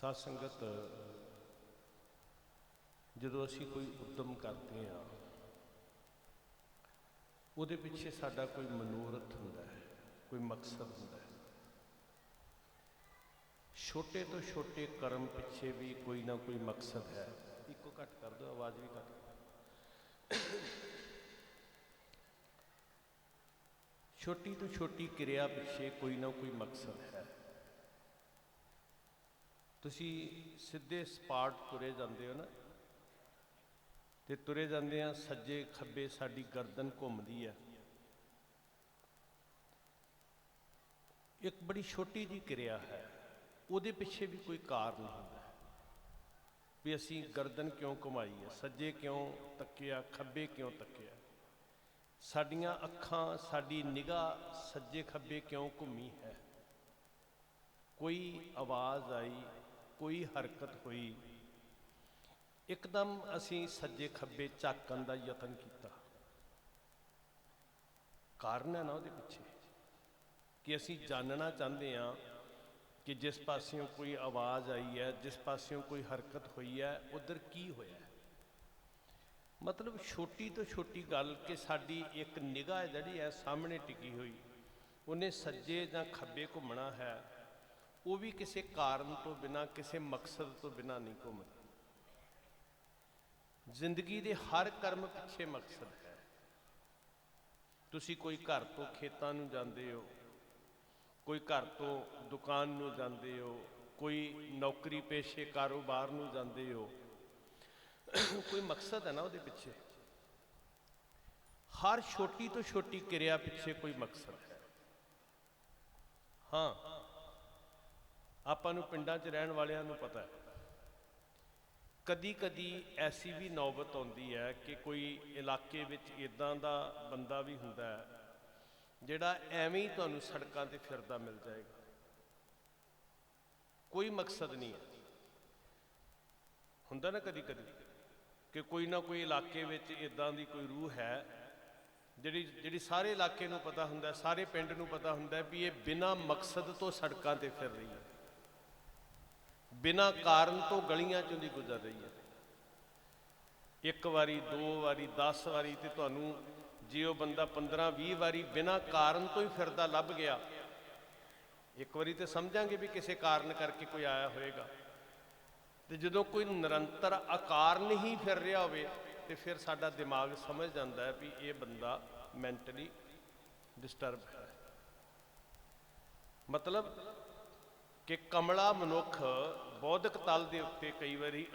ਸਾਧ ਸੰਗਤ, ਜਦੋਂ ਅਸੀਂ ਕੋਈ ਉਦਮ ਕਰਦੇ ਹਾਂ, ਉਹਦੇ ਪਿੱਛੇ ਸਾਡਾ ਕੋਈ ਮਨੋਰਥ ਹੁੰਦਾ ਹੈ, ਕੋਈ ਮਕਸਦ ਹੁੰਦਾ ਹੈ। ਛੋਟੇ ਤੋਂ ਛੋਟੇ ਕਰਮ ਪਿੱਛੇ ਵੀ ਕੋਈ ਨਾ ਕੋਈ ਮਕਸਦ ਹੈ। ਇੱਕੋ ਘੱਟ ਕਰ ਦਿਓ, ਆਵਾਜ਼ ਵੀ ਘੱਟ ਛੋਟੀ ਤੋਂ ਛੋਟੀ ਕਿਰਿਆ ਪਿੱਛੇ ਕੋਈ ਨਾ ਕੋਈ ਮਕਸਦ ਹੈ। ਤੁਸੀਂ ਸਿੱਧੇ ਸਪਾਟ ਤੁਰੇ ਜਾਂਦੇ ਹੋ ਨਾ, ਤੇ ਤੁਰੇ ਜਾਂਦੇ ਆ, ਸੱਜੇ ਖੱਬੇ ਸਾਡੀ ਗਰਦਨ ਘੁੰਮਦੀ ਹੈ ਇੱਕ ਬੜੀ ਛੋਟੀ ਜੀ ਕਿਰਿਆ ਹੈ, ਉਹਦੇ ਪਿੱਛੇ ਵੀ ਕੋਈ ਕਾਰਨ ਹੁੰਦਾ ਹੈ। ਵੀ ਅਸੀਂ ਗਰਦਨ ਕਿਉਂ ਘੁਮਾਈ ਹੈ ਸੱਜੇ ਕਿਉਂ ਤੱਕਿਆ, ਖੱਬੇ ਕਿਉਂ ਤੱਕਿਆ? ਸਾਡੀਆਂ ਅੱਖਾਂ, ਸਾਡੀ ਨਿਗਾਹ ਸੱਜੇ ਖੱਬੇ ਕਿਉਂ ਘੁੰਮੀ ਹੈ? ਕੋਈ ਆਵਾਜ਼ ਆਈ ਕੋਈ ਹਰਕਤ ਹੋਈ। ਇੱਕਦਮ ਅਸੀਂ ਸੱਜੇ ਖੱਬੇ ਝਾਕਣ ਦਾ ਯਤਨ ਕੀਤਾ। ਕਾਰਨ ਹੈ ਨਾ ਉਹਦੇ ਪਿੱਛੇ। ਕਿ ਅਸੀਂ ਜਾਣਨਾ ਚਾਹੁੰਦੇ ਹਾਂ ਕਿ ਜਿਸ ਪਾਸਿਓਂ ਕੋਈ ਆਵਾਜ਼ ਆਈ ਹੈ, ਜਿਸ ਪਾਸਿਓਂ ਕੋਈ ਹਰਕਤ ਹੋਈ ਹੈ, ਉਧਰ ਕੀ ਹੋਇਆ ਮਤਲਬ ਛੋਟੀ ਤੋਂ ਛੋਟੀ ਗੱਲ ਕਿ ਸਾਡੀ ਇੱਕ ਨਿਗਾਹ ਜਿਹੜੀ ਹੈ ਸਾਹਮਣੇ ਟਿਕੀ ਹੋਈ। ਉਹਨੇ ਸੱਜੇ ਜਾਂ ਖੱਬੇ ਘੁੰਮਣਾ ਹੈ। ਉਹ ਵੀ ਕਿਸੇ ਕਾਰਨ ਤੋਂ ਬਿਨਾ, ਕਿਸੇ ਮਕਸਦ ਤੋਂ ਬਿਨਾ ਨਹੀਂ ਘੁੰਮਦੀ। ਜ਼ਿੰਦਗੀ ਦੇ ਹਰ ਕਰਮ ਪਿੱਛੇ ਮਕਸਦ ਹੈ। ਤੁਸੀਂ ਕੋਈ ਘਰ ਤੋਂ ਖੇਤਾਂ ਨੂੰ ਜਾਂਦੇ ਹੋ, ਕੋਈ ਘਰ ਤੋਂ ਦੁਕਾਨ ਨੂੰ ਜਾਂਦੇ ਹੋ, ਕੋਈ ਨੌਕਰੀ ਪੇਸ਼ੇ ਕਾਰੋਬਾਰ ਨੂੰ ਜਾਂਦੇ ਹੋ, ਕੋਈ ਮਕਸਦ ਹੈ ਨਾ ਉਹਦੇ ਪਿੱਛੇ। ਹਰ ਛੋਟੀ ਤੋਂ ਛੋਟੀ ਕਿਰਿਆ ਪਿੱਛੇ ਕੋਈ ਮਕਸਦ ਹੈ। ਹਾਂ ਆਪਾਂ ਨੂੰ ਪਿੰਡਾਂ 'ਚ ਰਹਿਣ ਵਾਲਿਆਂ ਨੂੰ ਪਤਾ ਹੈ। ਕਦੀ ਕਦੀ ਐਸੀ ਵੀ ਨੌਬਤ ਆਉਂਦੀ ਹੈ ਕਿ ਕੋਈ ਇਲਾਕੇ ਵਿੱਚ ਇਦਾਂ ਦਾ ਬੰਦਾ ਵੀ ਹੁੰਦਾ ਹੈ, ਜਿਹੜਾ ਐਵੇਂ ਹੀ ਤੁਹਾਨੂੰ ਸੜਕਾਂ ਤੇ ਫਿਰਦਾ ਮਿਲ ਜਾਏਗਾ। ਕੋਈ ਮਕਸਦ ਨਹੀਂ ਹੈ। ਹੁੰਦਾ ਨਾ ਕਦੀ ਕਦੀ ਕਿ ਕੋਈ ਨਾ ਕੋਈ ਇਲਾਕੇ ਵਿੱਚ ਇਦਾਂ ਦੀ ਕੋਈ ਰੂਹ ਹੈ, ਜਿਹੜੀ ਜਿਹੜੀ ਸਾਰੇ ਇਲਾਕੇ ਨੂੰ ਪਤਾ ਹੁੰਦਾ ਸਾਰੇ ਪਿੰਡ ਨੂੰ ਪਤਾ ਹੁੰਦਾ ਵੀ ਇਹ ਬਿਨਾਂ ਮਕਸਦ ਤੋਂ ਸੜਕਾਂ ਤੇ ਫਿਰ ਰਹੀ ਹੈ। ਬਿਨਾਂ ਕਾਰਨ ਤੋਂ ਗਲੀਆਂ ਚੋਂ ਦੀ ਗੁਜ਼ਰ ਰਹੀ ਹੈ। ਇੱਕ ਵਾਰੀ, ਦੋ ਵਾਰੀ 10 ਵਾਰੀ ਤੇ ਤੁਹਾਨੂੰ ਜੇ ਉਹ ਬੰਦਾ 15 20 ਵਾਰੀ ਬਿਨਾਂ ਕਾਰਨ ਤੋਂ ਹੀ ਫਿਰਦਾ ਲੱਭ ਗਿਆ, ਇੱਕ ਵਾਰੀ ਤੇ ਸਮਝਾਂਗੇ ਵੀ ਕਿਸੇ ਕਾਰਨ ਕਰਕੇ ਕੋਈ ਆਇਆ ਹੋਵੇਗਾ। ਤੇ ਜਦੋਂ ਕੋਈ ਨਿਰੰਤਰ ਅਕਾਰਨ ਹੀ ਫਿਰ ਰਿਹਾ ਹੋਵੇ, ਤੇ ਫਿਰ ਸਾਡਾ ਦਿਮਾਗ ਸਮਝ ਜਾਂਦਾ ਹੈ ਵੀ ਇਹ ਬੰਦਾ ਮੈਂਟਲੀ ਡਿਸਟਰਬ ਹੈ। ਮਤਲਬ ਕਿ ਕਮਲਾ ਮਨੁੱਖ ਬੌਧਿਕ ਤਲ ਦੇ ਉੱਤੇ ਕਈ ਵਾਰੀ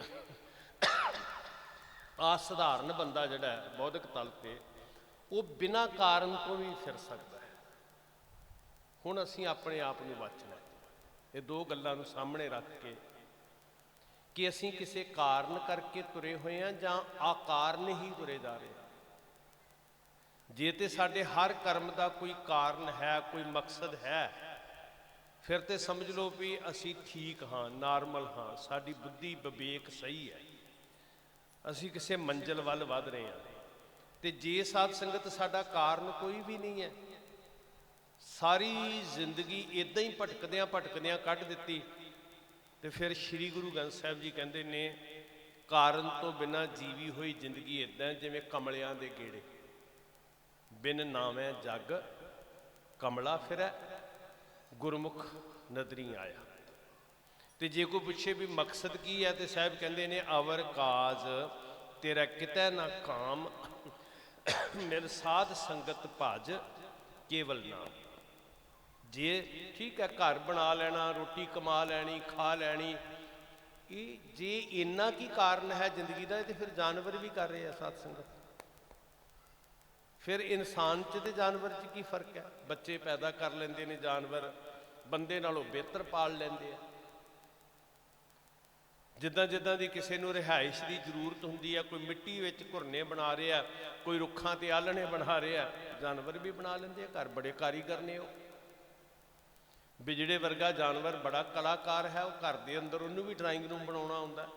ਆ ਸਧਾਰਨ ਬੰਦਾ ਜਿਹੜਾ ਹੈ, ਬੌਧਿਕ ਤਲ ਤੇ, ਉਹ ਬਿਨਾਂ ਕਾਰਨ ਤੋਂ ਵੀ ਫਿਰ ਸਕਦਾ ਹੈ। ਹੁਣ ਅਸੀਂ ਆਪਣੇ ਆਪ ਨੂੰ ਬਚਣਾ ਇਹ ਦੋ ਗੱਲਾਂ ਨੂੰ ਸਾਹਮਣੇ ਰੱਖ ਕੇ ਕਿ ਅਸੀਂ ਕਿਸੇ ਕਾਰਨ ਕਰਕੇ ਤੁਰੇ ਹੋਏ ਹਾਂ ਜਾਂ ਆਕਾਰਨ ਹੀ ਤੁਰੇ ਜਾ ਰਹੇ ਜੇ ਤੇ ਸਾਡੇ ਹਰ ਕਰਮ ਦਾ ਕੋਈ ਕਾਰਨ ਹੈ, ਕੋਈ ਮਕਸਦ ਹੈ ਫਿਰ ਤੇ ਸਮਝ ਲਓ ਵੀ ਅਸੀਂ ਠੀਕ ਹਾਂ, ਨਾਰਮਲ ਹਾਂ, ਸਾਡੀ ਬੁੱਧੀ ਵਿਵੇਕ ਸਹੀ ਹੈ। ਅਸੀਂ ਕਿਸੇ ਮੰਜ਼ਲ ਵੱਲ ਵਧ ਰਹੇ ਹਾਂ। ਤੇ ਜੇ ਸਾਧ ਸੰਗਤ ਸਾਡਾ ਕਾਰਨ ਕੋਈ ਵੀ ਨਹੀਂ ਹੈ, ਸਾਰੀ ਜ਼ਿੰਦਗੀ ਇਦਾਂ ਹੀ ਭਟਕਦਿਆਂ ਭਟਕਦਿਆਂ ਕੱਢ ਦਿੱਤੀ, ਤੇ ਫਿਰ ਸ੍ਰੀ ਗੁਰੂ ਗ੍ਰੰਥ ਸਾਹਿਬ ਜੀ ਕਹਿੰਦੇ ਨੇ, ਕਾਰਨ ਤੋਂ ਬਿਨਾ ਜੀਵੀ ਹੋਈ ਜ਼ਿੰਦਗੀ ਇਦਾਂ ਜਿਵੇਂ ਕਮਲਿਆਂ ਦੇ ਗੇੜੇ। ਬਿਨ ਨਾਵੇਂ ਜੱਗ, ਕਮਲਾ ਫਿਰੈ ਗੁਰਮੁਖ ਨਦਰੀ ਆਇਆ। ਤੇ ਜੇ ਕੋਈ ਪੁੱਛੇ ਵੀ ਮਕਸਦ ਕੀ ਹੈ, ਤੇ ਸਾਹਿਬ ਕਹਿੰਦੇ ਨੇ, ਅਵਰ ਕਾਜ ਤੇਰਾ ਕਿਤੇ ਨਾ ਕਾਮ, ਮਿਲ ਸਾਧ ਸੰਗਤ ਭਜ ਕੇਵਲ ਨਾਮ। ਜੇ ਠੀਕ ਹੈ, ਘਰ ਬਣਾ ਲੈਣਾ, ਰੋਟੀ ਕਮਾ ਲੈਣੀ, ਖਾ ਲੈਣੀ, ਇਹ ਜੇ ਇੰਨਾ ਕੀ ਕਾਰਨ ਹੈ ਜ਼ਿੰਦਗੀ ਦਾ, ਇਹ ਤੇ ਫਿਰ ਜਾਨਵਰ ਵੀ ਕਰ ਰਹੇ ਆ ਸਾਧ ਸੰਗਤ। ਫਿਰ ਇਨਸਾਨ 'ਚ ਤੇ ਜਾਨਵਰ 'ਚ ਕੀ ਫ਼ਰਕ ਹੈ? ਬੱਚੇ ਪੈਦਾ ਕਰ ਲੈਂਦੇ ਨੇ ਜਾਨਵਰ, ਬੰਦੇ ਨਾਲੋਂ ਬਿਹਤਰ ਪਾਲ ਲੈਂਦੇ ਆ। ਜਿੱਦਾਂ ਜਿੱਦਾਂ ਦੀ ਕਿਸੇ ਨੂੰ ਰਿਹਾਇਸ਼ ਦੀ ਜ਼ਰੂਰਤ ਹੁੰਦੀ ਹੈ ਕੋਈ ਮਿੱਟੀ ਵਿੱਚ ਘੁਰਨੇ ਬਣਾ ਰਿਹਾ, ਕੋਈ ਰੁੱਖਾਂ ਤੇ ਆਲਣੇ ਬਣਾ ਰਿਹਾ, ਜਾਨਵਰ ਵੀ ਬਣਾ ਲੈਂਦੇ ਆ, ਘਰ ਬੜੇ ਕਾਰੀਗਰ ਨੇ ਉਹ। ਬਿਜੜੇ ਵਰਗਾ ਜਾਨਵਰ ਬੜਾ ਕਲਾਕਾਰ ਹੈ, ਉਹ ਘਰ ਦੇ ਅੰਦਰ ਉਹਨੂੰ ਵੀ ਡਰਾਇੰਗ ਰੂਮ ਬਣਾਉਣਾ ਹੁੰਦਾ।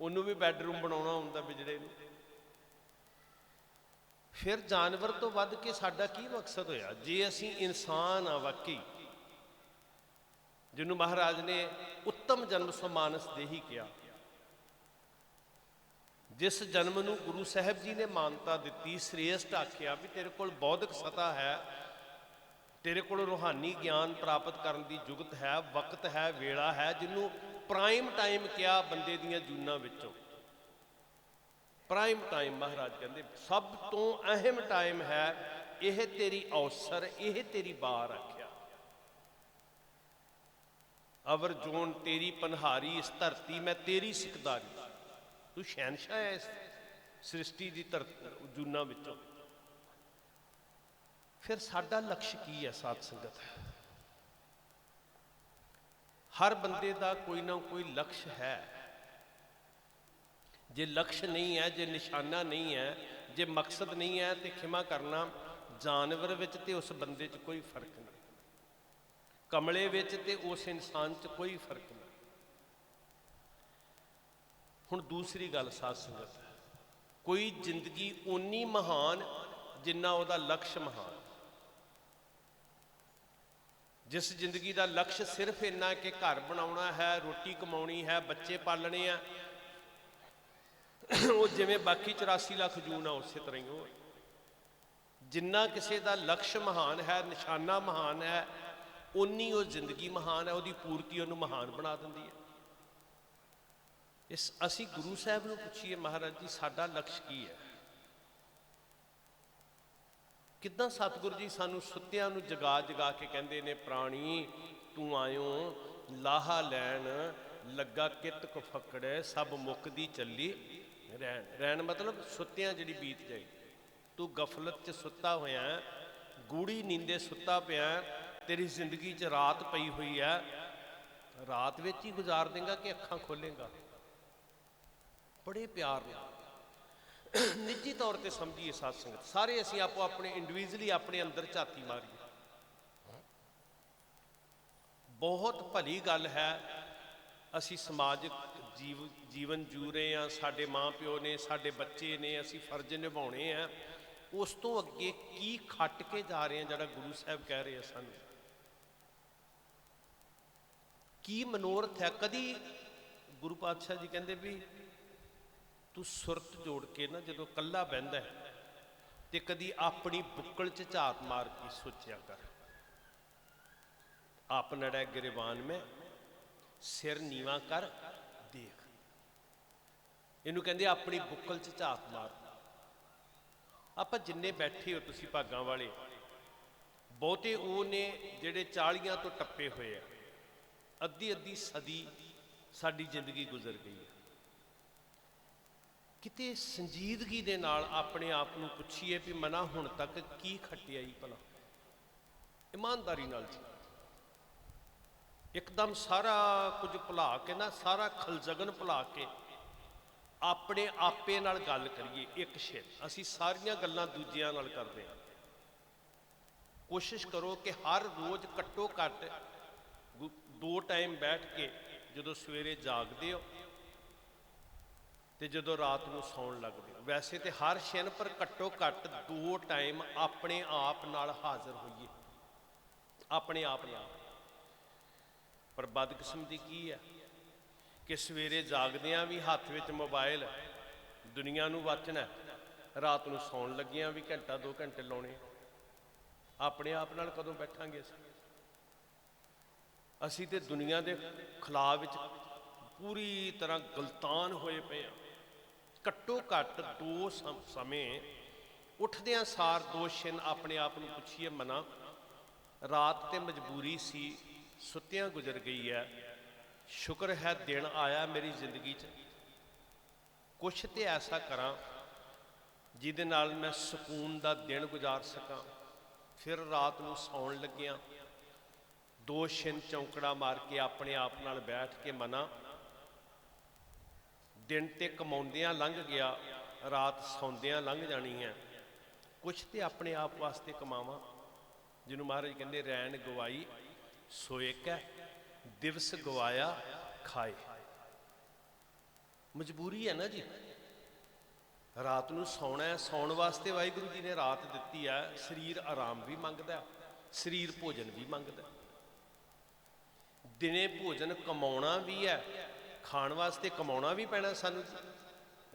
ਉਹਨੂੰ ਵੀ ਬੈੱਡਰੂਮ ਬਣਾਉਣਾ ਹੁੰਦਾ ਬਿਜੜੇ ਨੂੰ ਫਿਰ ਜਾਨਵਰ ਤੋਂ ਵੱਧ ਕੇ ਸਾਡਾ ਕੀ ਮਕਸਦ ਹੋਇਆ? ਜੇ ਅਸੀਂ ਇਨਸਾਨ ਆ ਵਾਕਈ, ਜਿਹਨੂੰ ਮਹਾਰਾਜ ਨੇ ਉੱਤਮ ਜਨਮ ਸਮਾਨਸ ਦੇਹੀ ਕਿਹਾ, ਜਿਸ ਜਨਮ ਨੂੰ ਗੁਰੂ ਸਾਹਿਬ ਜੀ ਨੇ ਮਾਨਤਾ ਦਿੱਤੀ, ਸ੍ਰੇਸ਼ਟ ਆਖਿਆ ਵੀ ਤੇਰੇ ਕੋਲ ਬੌਧਿਕ ਸਤਾ ਹੈ, ਤੇਰੇ ਕੋਲ ਰੂਹਾਨੀ ਗਿਆਨ ਪ੍ਰਾਪਤ ਕਰਨ ਦੀ ਜੁਗਤ ਹੈ, ਵਕਤ ਹੈ, ਵੇਲਾ ਹੈ, ਜਿਹਨੂੰ ਪ੍ਰਾਈਮ ਟਾਈਮ ਕਿਹਾ ਬੰਦੇ ਦੀਆਂ ਜੂਨਾਂ ਵਿੱਚੋਂ। ਪ੍ਰਾਈਮ ਟਾਈਮ ਮਹਾਰਾਜ ਕਹਿੰਦੇ, ਸਭ ਤੋਂ ਅਹਿਮ ਟਾਈਮ ਹੈ, ਇਹ ਤੇਰੀ ਅਵਸਰ, ਇਹ ਤੇਰੀ ਬਾਰ ਆਖਿਆ ਅਵਰ ਜੋਨ, ਤੇਰੀ ਪਨਹਾਰੀ, ਇਸ ਧਰਤੀ, ਮੈਂ ਤੇਰੀ ਸਿਕਦਾਰੀ। ਤੂੰ ਸ਼ਹਿਨशाह ਹੈ ਇਸ ਸ੍ਰਿਸ਼ਟੀ ਦੀ ਧਰਤੀ, ਜੂਨਾਂ ਵਿੱਚੋਂ। ਫਿਰ ਸਾਡਾ ਲਕਸ਼ ਕੀ ਹੈ, ਸਾਧ ਸੰਗਤ? ਹਰ ਬੰਦੇ ਦਾ ਕੋਈ ਨਾ ਕੋਈ ਲਕਸ਼ ਹੈ। ਜੇ ਲਕਸ਼ ਨਹੀਂ ਹੈ, ਜੇ ਨਿਸ਼ਾਨਾ ਨਹੀਂ ਹੈ, ਜੇ ਮਕਸਦ ਨਹੀਂ ਹੈ ਤੇ ਖਿਮਾ ਕਰਨਾ, ਜਾਨਵਰ ਵਿੱਚ ਤੇ ਉਸ ਬੰਦੇ 'ਚ ਕੋਈ ਫ਼ਰਕ ਨਹੀਂ। ਕਮਲੇ ਵਿੱਚ ਤੇ ਉਸ ਇਨਸਾਨ 'ਚ ਕੋਈ ਫ਼ਰਕ ਨਹੀਂ। ਹੁਣ ਦੂਸਰੀ ਗੱਲ ਸਾਧ ਸੰਗਤ ਕੋਈ ਜ਼ਿੰਦਗੀ ਓਨੀ ਮਹਾਨ ਜਿੰਨਾ ਉਹਦਾ ਲਕਸ਼ ਮਹਾਨ। ਜਿਸ ਜ਼ਿੰਦਗੀ ਦਾ ਲਕਸ਼ ਸਿਰਫ ਇੰਨਾ ਕਿ ਘਰ ਬਣਾਉਣਾ ਹੈ, ਰੋਟੀ ਕਮਾਉਣੀ ਹੈ, ਬੱਚੇ ਪਾਲਣੇ ਆ ਉਹ ਜਿਵੇਂ ਬਾਕੀ 84 ਲੱਖ ਜੂਨ ਆ ਉਸੇ ਤਰ੍ਹਾਂ ਹੀ ਉਹ ਜਿੰਨਾ ਕਿਸੇ ਦਾ ਲਕਸ਼ ਮਹਾਨ ਹੈ, ਨਿਸ਼ਾਨਾ ਮਹਾਨ ਹੈ ਉਨੀ ਉਹ ਜ਼ਿੰਦਗੀ ਮਹਾਨ ਹੈ, ਉਹਦੀ ਪੂਰਤੀ ਉਹਨੂੰ ਮਹਾਨ ਬਣਾ ਦਿੰਦੀ ਹੈ। ਇਸ ਅਸੀਂ ਗੁਰੂ ਸਾਹਿਬ ਨੂੰ ਪੁੱਛੀਏ, ਮਹਾਰਾਜ ਜੀ, ਸਾਡਾ ਲਕਸ਼ ਕੀ ਹੈ? ਕਿੱਦਾਂ ਸਤਿਗੁਰੂ ਜੀ ਸਾਨੂੰ ਸੁੱਤਿਆਂ ਨੂੰ ਜਗਾ ਜਗਾ ਕੇ ਕਹਿੰਦੇ ਨੇ, ਪ੍ਰਾਣੀ, ਤੂੰ ਆਇਓ, ਲਾਹਾ ਲੈਣ, ਲੱਗਾ ਕਿਤ ਕੁ ਫਕੜੇ, ਸਭ ਮੁੱਕਦੀ ਚੱਲੀ। ਰਹਿਣ ਰਹਿਣ ਮਤਲਬ ਸੁੱਤਿਆਂ ਜਿਹੜੀ ਬੀਤ ਜਾਈ ਤੂੰ ਗਫਲਤ 'ਚ ਸੁੱਤਾ ਹੋਇਆ ਹੈ, ਗੂੜੀ ਨੀਂਦੇ ਸੁੱਤਾ ਪਿਆ ਤੇਰੀ ਜ਼ਿੰਦਗੀ 'ਚ ਰਾਤ ਪਈ ਹੋਈ ਹੈ। ਰਾਤ ਵਿੱਚ ਹੀ ਗੁਜ਼ਾਰ ਦੇਂਗਾ ਕਿ ਅੱਖਾਂ ਖੋਲੇਗਾ ਬੜੇ ਪਿਆਰ ਨਾਲ। ਨਿੱਜੀ ਤੌਰ ਤੇ ਸਮਝੀਏ ਸਾਧ ਸੰਗਤ ਸਾਰੇ ਅਸੀਂ ਆਪੋ ਆਪਣੇ ਇੰਡੀਵਿਜੂਅਲੀ ਆਪਣੇ ਅੰਦਰ ਝਾਤੀ ਮਾਰੀਏ। ਬਹੁਤ ਭਲੀ ਗੱਲ ਹੈ ਅਸੀਂ ਸਮਾਜਿਕ ਜੀਵ ਜੀਵਨ ਜੂ ਰਹੇ ਹਾਂ ਸਾਡੇ ਮਾਪਿਓ ਨੇ ਸਾਡੇ ਬੱਚੇ ਨੇ ਅਸੀਂ ਫਰਜ਼ ਨਿਭਾਉਣੇ ਆ। ਉਸ ਤੋਂ ਅੱਗੇ ਕੀ ਖੱਟ ਕੇ ਜਾ ਰਹੇ ਹਾਂ ਜਿਹੜਾ ਗੁਰੂ ਸਾਹਿਬ ਕਹਿ ਰਹੇ ਆ ਸਾਨੂੰ? ਕੀ ਮਨੋਰਥ ਹੈ? ਕਦੀ ਗੁਰੂ ਪਾਤਸ਼ਾਹ ਜੀ ਕਹਿੰਦੇ ਵੀ ਤੂੰ ਸੁਰਤ ਜੋੜ ਕੇ ਨਾ ਜਦੋਂ ਕੱਲਾ ਬਹਿੰਦਾ ਹੈ, ਤੇ ਕਦੀ ਆਪਣੀ ਬੁੱਕਲ 'ਚ ਝਾਤ ਮਾਰ ਕੇ ਸੋਚਿਆ ਕਰ। ਆਪ ਨੜੈ ਗਿਰਵਾਨ ਮੈਂ ਸਿਰ ਨੀਵਾ ਕਰ ਦੇਖ। ਇਹਨੂੰ ਕਹਿੰਦੇ ਆਪਣੀ ਬੁੱਕਲ 'ਚ ਝਾਤ ਮਾਰ। ਆਪਾਂ ਜਿੰਨੇ ਬੈਠੇ ਹੋ ਤੁਸੀਂ ਭਾਗਾਂ ਵਾਲੇ, ਬਹੁਤੇ ਉਹ ਨੇ ਜਿਹੜੇ 40 ਤੋਂ ਟੱਪੇ ਹੋਏ ਆ ਅੱਧੀ ਅੱਧੀ ਸਦੀ ਸਾਡੀ ਜ਼ਿੰਦਗੀ ਗੁਜ਼ਰ ਗਈ ਹੈ ਕਿਤੇ ਸੰਜੀਦਗੀ ਦੇ ਨਾਲ ਆਪਣੇ ਆਪ ਨੂੰ ਪੁੱਛੀਏ ਵੀ ਮਨਾ ਹੁਣ ਤੱਕ ਕੀ ਖੱਟਿਆਈ ਭਲਾ। ਇਮਾਨਦਾਰੀ ਨਾਲ ਜੀ। ਇੱਕਦਮ ਸਾਰਾ ਕੁਝ ਭੁਲਾ ਕੇ ਨਾ, ਸਾਰਾ ਖਲਜਗਨ ਭੁਲਾ ਕੇ ਆਪਣੇ ਆਪੇ ਨਾਲ ਗੱਲ ਕਰੀਏ, ਇੱਕ ਸ਼ੇਰ। ਅਸੀਂ ਸਾਰੀਆਂ ਗੱਲਾਂ ਦੂਜਿਆਂ ਨਾਲ ਕਰਦੇ ਹਾਂ। ਕੋਸ਼ਿਸ਼ ਕਰੋ ਕਿ ਹਰ ਰੋਜ਼ ਘੱਟੋ ਘੱਟ ਗੁ- ਦੋ ਟਾਈਮ ਬੈਠ ਕੇ ਜਦੋਂ ਸਵੇਰੇ ਜਾਗਦੇ ਹੋ ਤੇ ਜਦੋਂ ਰਾਤ ਨੂੰ ਸੌਣ ਲੱਗਦੇ ਹੋ। ਵੈਸੇ ਤੇ ਹਰ ਛਿਨ ਪਰ ਘੱਟੋ ਘੱਟ ਦੋ ਟਾਈਮ ਆਪਣੇ ਆਪ ਨਾਲ ਹਾਜ਼ਰ ਹੋਈਏ। ਆਪਣੇ ਆਪ ਨਾਲ। ਪਰ ਬਦਕਿਸਮਤੀ ਕੀ ਹੈ? ਕਿ ਸਵੇਰੇ ਜਾਗਦਿਆਂ ਵੀ ਹੱਥ ਵਿੱਚ ਮੋਬਾਈਲ ਦੁਨੀਆ ਨੂੰ ਵਾਚਣਾ ਰਾਤ ਨੂੰ ਸੌਣ ਲੱਗਿਆਂ ਵੀ ਘੰਟਾ, ਦੋ ਘੰਟੇ ਲਾਉਣੇ। ਆਪਣੇ ਆਪ ਨਾਲ ਕਦੋਂ ਬੈਠਾਂਗੇ ਅਸੀਂ? ਅਸੀਂ ਤੇ ਦੁਨੀਆ ਦੇ ਖਿਲਾਫ ਵਿੱਚ ਪੂਰੀ ਤਰ੍ਹਾਂ ਗਲਤਾਨ ਹੋਏ ਪਏ ਆ ਘੱਟੋ ਘੱਟ ਦੋ ਸਮੇਂ ਉੱਠਦਿਆਂ ਸਾਰ ਦੋ ਛਿਨ ਆਪਣੇ ਆਪ ਨੂੰ ਪੁੱਛੀਏ ਮਨਾ। ਰਾਤ ਤੇ ਮਜਬੂਰੀ ਸੀ ਸੁੱਤਿਆਂ ਗੁਜ਼ਰ ਗਈ ਹੈ। ਸ਼ੁਕਰ ਹੈ ਦਿਨ ਆਇਆ ਮੇਰੀ ਜ਼ਿੰਦਗੀ 'ਚ। ਕੁਛ ਤੇ ਐਸਾ ਕਰਾਂ ਜਿਹਦੇ ਨਾਲ ਮੈਂ ਸਕੂਨ ਦਾ ਦਿਨ ਗੁਜ਼ਾਰ ਸਕਾਂ। ਫਿਰ ਰਾਤ ਨੂੰ ਸੌਣ ਲੱਗਿਆਂ, ਦੋ ਛਿਨ ਚੌਂਕੜਾ ਮਾਰ ਕੇ ਆਪਣੇ ਆਪ ਨਾਲ ਬੈਠ ਕੇ ਮਨਾ। ਦਿਨ ਤੇ ਕਮਾਉਂਦਿਆਂ ਲੰਘ ਗਿਆ, ਰਾਤ ਸੌਂਦਿਆਂ ਲੰਘ ਜਾਣੀ ਹੈ। ਕੁਛ ਤੇ ਆਪਣੇ ਆਪ ਵਾਸਤੇ ਕਮਾਵਾਂ, ਜਿਹਨੂੰ ਮਹਾਰਾਜ ਕਹਿੰਦੇ ਰੈਣ ਗਵਾਈ। ਸੋਏ ਕੈ ਦਿਵਸ ਗਵਾਇਆ ਖਾਏ। ਮਜਬੂਰੀ ਹੈ ਨਾ ਜੀ। ਰਾਤ ਨੂੰ ਸੌਣਾ ਹੈ, ਸੌਣ ਵਾਸਤੇ ਵਾਹਿਗੁਰੂ ਜੀ ਨੇ ਰਾਤ ਦਿੱਤੀ ਹੈ, ਸਰੀਰ ਆਰਾਮ ਵੀ ਮੰਗਦਾ ਸਰੀਰ ਭੋਜਨ ਵੀ ਮੰਗਦਾ ਦਿਨੇ ਭੋਜਨ ਕਮਾਉਣਾ ਵੀ ਹੈ, ਖਾਣ ਵਾਸਤੇ ਕਮਾਉਣਾ ਵੀ ਪੈਣਾ ਸਾਨੂੰ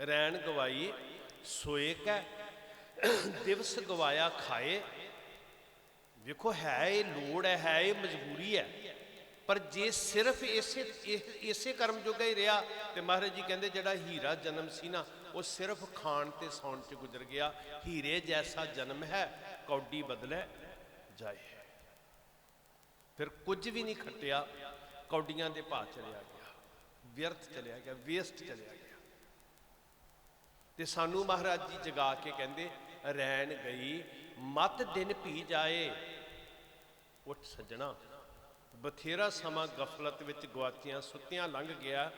ਰੈਣ ਗਵਾਈ ਸੋਏ ਕੈ ਦਿਵਸ ਗਵਾਇਆ ਖਾਏ ਵੇਖੋ ਹੈ ਇਹ ਲੋੜ ਹੈ ਹੈ ਇਹ ਮਜਬੂਰੀ ਹੈ। ਪਰ ਜੇ ਸਿਰਫ ਇਸੇ ਇਸੇ ਕਰਮ ਜੋਗਾ ਹੀ ਰਿਹਾ, ਤੇ ਮਹਾਰਾਜ ਜੀ ਕਹਿੰਦੇ ਜਿਹੜਾ ਹੀਰਾ ਜਨਮ ਸੀ ਨਾ, ਉਹ ਸਿਰਫ ਖਾਣ ਤੇ ਸੌਣ ਚ ਗੁਜ਼ਰ ਗਿਆ। ਹੀਰੇ ਜੈਸਾ ਜਨਮ ਹੈ, ਕੌਡੀ ਬਦਲੇ ਜਾਏ। ਫਿਰ ਕੁਝ ਵੀ ਨਹੀਂ ਖੱਟਿਆ, ਕੌਡੀਆਂ ਦੇ ਭਾਅ ਚਲਿਆ ਗਿਆ, ਵਿਅਰਥ ਚਲਿਆ ਗਿਆ ਵੇਸਟ ਚਲਿਆ ਗਿਆ। ਤੇ ਸਾਨੂੰ ਮਹਾਰਾਜ ਜੀ ਜਗਾ ਕੇ ਕਹਿੰਦੇ, ਰਹਿਣ ਗਈ, ਮਤ ਦਿਨ ਭੀ ਜਾਏ ਉੱਠ ਸੱਜਣਾ। ਬਥੇਰਾ ਸਮਾਂ ਗਫਲਤ ਵਿੱਚ ਗਵਾਚੀਆਂ ਸੁੱਤਿਆਂ ਲੰਘ ਗਿਆ।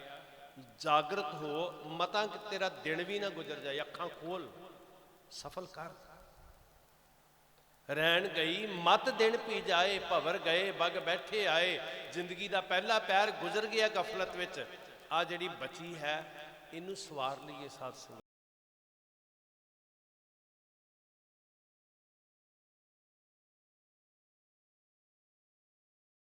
ਜਾਗਰਤ ਹੋ, ਮਤਾਂ ਕਿ ਤੇਰਾ ਦਿਨ ਵੀ ਨਾ ਗੁਜ਼ਰ ਜਾਏ, ਅੱਖਾਂ ਖੋਲ। ਸਫਲ ਕਰ। ਰਹਿਣ ਗਈ, ਮਤ ਦਿਨ ਪੀ ਜਾਏ, ਭਵਰ ਗਏ, ਬਗ ਬੈਠੇ ਆਏ। ਜ਼ਿੰਦਗੀ ਦਾ ਪਹਿਲਾ ਪੈਰ ਗੁਜ਼ਰ ਗਿਆ ਗਫਲਤ ਵਿੱਚ। ਆ ਜਿਹੜੀ ਬਚੀ ਹੈ, ਇਹਨੂੰ ਸਵਾਰ ਲਈਏ ਸਾਧ